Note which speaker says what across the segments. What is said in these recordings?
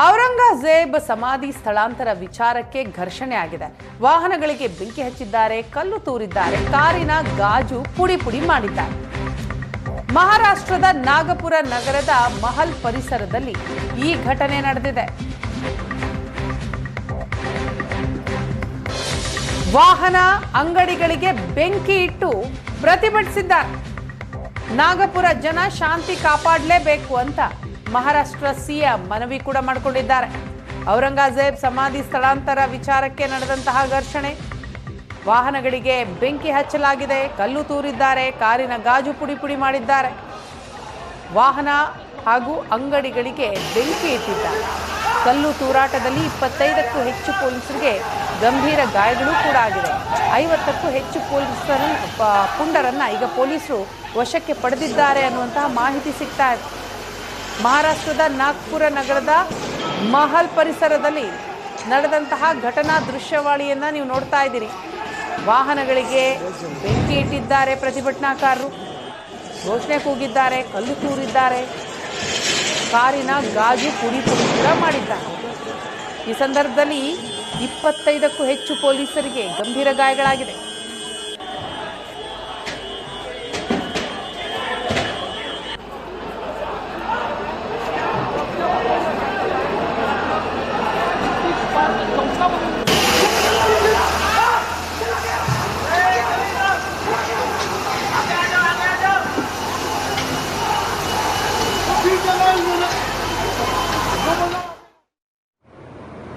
Speaker 1: ಔರಂಗಜೇಬ್ ಸಮಾಧಿ ಸ್ಥಳಾಂತರ ವಿಚಾರಕ್ಕೆ ಘರ್ಷಣೆ ಆಗಿದೆ. ವಾಹನಗಳಿಗೆ ಬೆಂಕಿ ಹಚ್ಚಿದ್ದಾರೆ, ಕಲ್ಲು ತೂರಿದ್ದಾರೆ, ಕಾರಿನ ಗಾಜು ಪುಡಿ ಪುಡಿ ಮಾಡಿದ್ದಾರೆ. ಮಹಾರಾಷ್ಟ್ರದ ನಾಗಪುರ ನಗರದ ಮಹಲ್ ಪರಿಸರದಲ್ಲಿ ಈ ಘಟನೆ ನಡೆದಿದೆ. ವಾಹನ ಅಂಗಡಿಗಳಿಗೆ ಬೆಂಕಿ ಇಟ್ಟು ಪ್ರತಿಭಟಿಸಿದ್ದಾರೆ. ನಾಗಪುರ ಜನ ಶಾಂತಿ ಕಾಪಾಡಲೇಬೇಕು ಅಂತ ಮಹಾರಾಷ್ಟ್ರ ಸಿಎಂ ಮನವಿ ಕೂಡ ಮಾಡಿಕೊಂಡಿದ್ದಾರೆ. ಔರಂಗಜೇಬ್ ಸಮಾಧಿ ಸ್ಥಳಾಂತರ ವಿಚಾರಕ್ಕೆ ನಡೆದಂತಹ ಘರ್ಷಣೆ. ವಾಹನಗಳಿಗೆ ಬೆಂಕಿ ಹಚ್ಚಲಾಗಿದೆ, ಕಲ್ಲು ತೂರಿದ್ದಾರೆ, ಕಾರಿನ ಗಾಜು ಪುಡಿ ಪುಡಿ ಮಾಡಿದ್ದಾರೆ. ವಾಹನ ಹಾಗೂ ಅಂಗಡಿಗಳಿಗೆ ಬೆಂಕಿ ಇಟ್ಟಿದ್ದಾರೆ. ಕಲ್ಲು ತೂರಾಟದಲ್ಲಿ ಇಪ್ಪತ್ತೈದಕ್ಕೂ ಹೆಚ್ಚು ಪೊಲೀಸರಿಗೆ ಗಂಭೀರ ಗಾಯಗಳು ಕೂಡ ಆಗಿದೆ ಐವತ್ತಕ್ಕೂ ಹೆಚ್ಚು ಪೊಲೀಸರನ್ನು ಪುಂಡರನ್ನು ಈಗ ಪೊಲೀಸರು ವಶಕ್ಕೆ ಪಡೆದಿದ್ದಾರೆ ಅನ್ನುವಂತಹ ಮಾಹಿತಿ ಸಿಗ್ತಾ ಇದೆ. ಮಹಾರಾಷ್ಟ್ರದ ನಾಗ್ಪುರ ನಗರದ ಮಹಲ್ ಪರಿಸರದಲ್ಲಿ ನಡೆದಂತಹ ಘಟನಾ ದೃಶ್ಯವಾಳಿಯನ್ನು ನೀವು ನೋಡ್ತಾ ಇದ್ದೀರಿ. ವಾಹನಗಳಿಗೆ ಬೆಂಕಿ ಇಟ್ಟಿದ್ದಾರೆ ಪ್ರತಿಭಟನಾಕಾರರು. ಘೋಷಣೆ ಕೂಗಿದ್ದಾರೆ, ಕಲ್ಲು ತೂರಿದ್ದಾರೆ. ಕಾರಿನ ಗಾಜು ಪುಡಿ ಪುಡಿ ಕೂಡ ಮಾಡಿದ್ದಾರೆ. ಈ ಸಂದರ್ಭದಲ್ಲಿ ಇಪ್ಪತ್ತೈದಕ್ಕೂ ಹೆಚ್ಚು ಪೊಲೀಸರಿಗೆ ಗಂಭೀರ ಗಾಯಗಳಾಗಿದೆ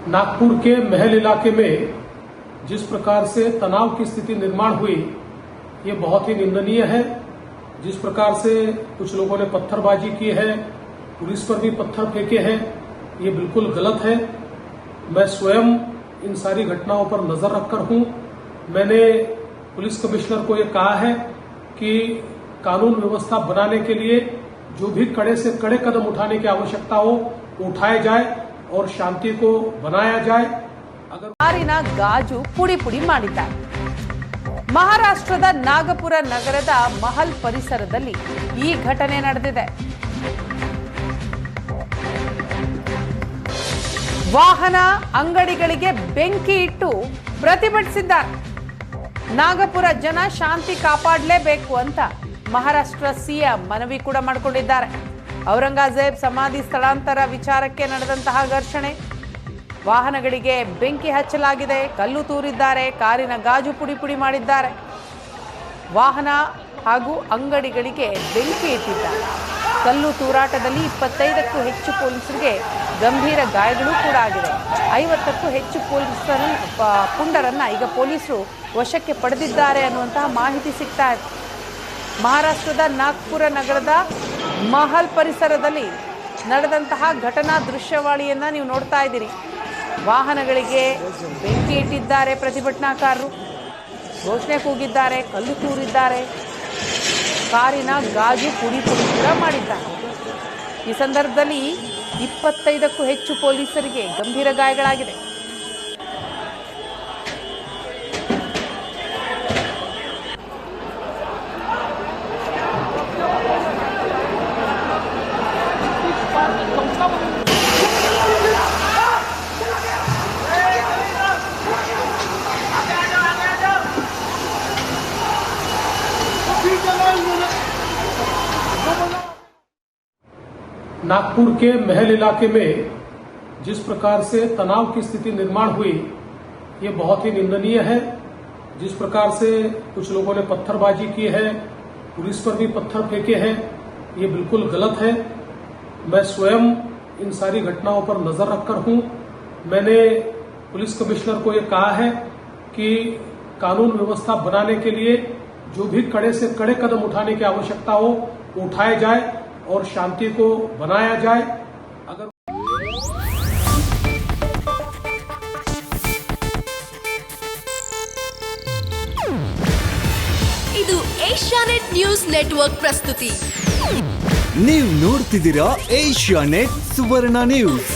Speaker 2: नागपुर के महल इलाके में जिस प्रकार से तनाव की स्थिति निर्माण हुई, ये बहुत ही निंदनीय है। जिस प्रकार से कुछ लोगों ने पत्थरबाजी की है, पुलिस पर भी पत्थर फेंके हैं, ये बिल्कुल गलत है। मैं स्वयं इन सारी घटनाओं पर नज़र रखकर हूँ। मैंने पुलिस कमिश्नर को ये कहा है कि कानून व्यवस्था बनाने के लिए जो भी कड़े से कड़े कदम उठाने की आवश्यकता हो उठाए जाए। और शांति को बनाया जाए अगर
Speaker 1: ಕಾರಿನ ಗಾಜು ಪುಡಿ ಪುಡಿ ಮಾಡಿದ್ದಾರೆ ಮಹಾರಾಷ್ಟ್ರದ ನಾಗಪುರ ನಗರದ ಮಹಲ್ ಪರಿಸರದಲ್ಲಿ ಈ ಘಟನೆ ನಡೆದಿದೆ ವಾಹನ ಅಂಗಡಿಗಳಿಗೆ ಬೆಂಕಿ ಇಟ್ಟು ಪ್ರತಿಭಟಿಸಿದ್ದಾರೆ ನಾಗಪುರ ಜನ ಶಾಂತಿ ಕಾಪಾಡಲೇಬೇಕು ಅಂತ ಮಹಾರಾಷ್ಟ್ರ ಸಿಎಂ ಮನವಿ ಕೂಡ ಮಾಡಿಕೊಂಡಿದ್ದಾರೆ ಔರಂಗಜೇಬ್ ಸಮಾಧಿ ಸ್ಥಳಾಂತರ ವಿಚಾರಕ್ಕೆ ನಡೆದಂತಹ ಘರ್ಷಣೆ. ವಾಹನಗಳಿಗೆ ಬೆಂಕಿ ಹಚ್ಚಲಾಗಿದೆ. ಕಲ್ಲು ತೂರಿದ್ದಾರೆ. ಕಾರಿನ ಗಾಜು ಪುಡಿ ಪುಡಿ ಮಾಡಿದ್ದಾರೆ. ವಾಹನ ಹಾಗೂ ಅಂಗಡಿಗಳಿಗೆ ಬೆಂಕಿ ಇಟ್ಟಿದ್ದಾರೆ ಕಲ್ಲು ತೂರಾಟದಲ್ಲಿ ಇಪ್ಪತ್ತೈದಕ್ಕೂ ಹೆಚ್ಚು ಪೊಲೀಸರಿಗೆ ಗಂಭೀರ ಗಾಯಗಳು ಕೂಡ ಆಗಿದೆ ಐವತ್ತಕ್ಕೂ ಹೆಚ್ಚು ಪೊಲೀಸರು ಪುಂಡರನ್ನು ಈಗ ಪೊಲೀಸರು ವಶಕ್ಕೆ ಪಡೆದಿದ್ದಾರೆ ಅನ್ನುವಂತಹ ಮಾಹಿತಿ ಸಿಗ್ತಾ ಇದೆ. ಮಹಾರಾಷ್ಟ್ರದ ನಾಗ್ಪುರ ನಗರದ ಮಹಲ್ ಪರಿಸರದಲ್ಲಿ ನಡೆದಂತಹ ಘಟನಾ ದೃಶ್ಯವಾಳಿಯನ್ನು ನೀವು ನೋಡ್ತಾ ಇದ್ದೀರಿ. ವಾಹನಗಳಿಗೆ ಬೆಂಕಿ ಇಟ್ಟಿದ್ದಾರೆ ಪ್ರತಿಭಟನಾಕಾರರು. ಘೋಷಣೆ ಕೂಗಿದ್ದಾರೆ, ಕಲ್ಲು ತೂರಿದ್ದಾರೆ. ಕಾರಿನ ಗಾಜು ಪುಡಿ ಪುಡಿ ಕೂಡ ಮಾಡಿದ್ದಾರೆ. ಈ ಸಂದರ್ಭದಲ್ಲಿ ಇಪ್ಪತ್ತೈದಕ್ಕೂ ಹೆಚ್ಚು ಪೊಲೀಸರಿಗೆ ಗಂಭೀರ ಗಾಯಗಳಾಗಿದೆ
Speaker 2: नागपुर के महल इलाके में जिस प्रकार से तनाव की स्थिति निर्माण हुई, ये बहुत ही निंदनीय है। जिस प्रकार से कुछ लोगों ने पत्थरबाजी की है, पुलिस पर भी पत्थर फेंके हैं, ये बिल्कुल गलत है। मैं स्वयं इन सारी घटनाओं पर नज़र रखकर हूँ। मैंने पुलिस कमिश्नर को ये कहा है कि कानून व्यवस्था बनाने के लिए जो भी कड़े से कड़े कदम उठाने की आवश्यकता हो उठाए जाए। और शांति को बनाया जाए अगर
Speaker 3: ಇದು ಏಷ್ಯಾನೆಟ್ ನ್ಯೂಸ್ ನೆಟ್ವರ್ಕ್ ಪ್ರಸ್ತುತಿ
Speaker 4: ನೀವು ನೋಡ್ತಿದ್ದೀರಾ ಏಷ್ಯಾ ನೆಟ್ ಸುವರ್ಣ ನ್ಯೂಸ್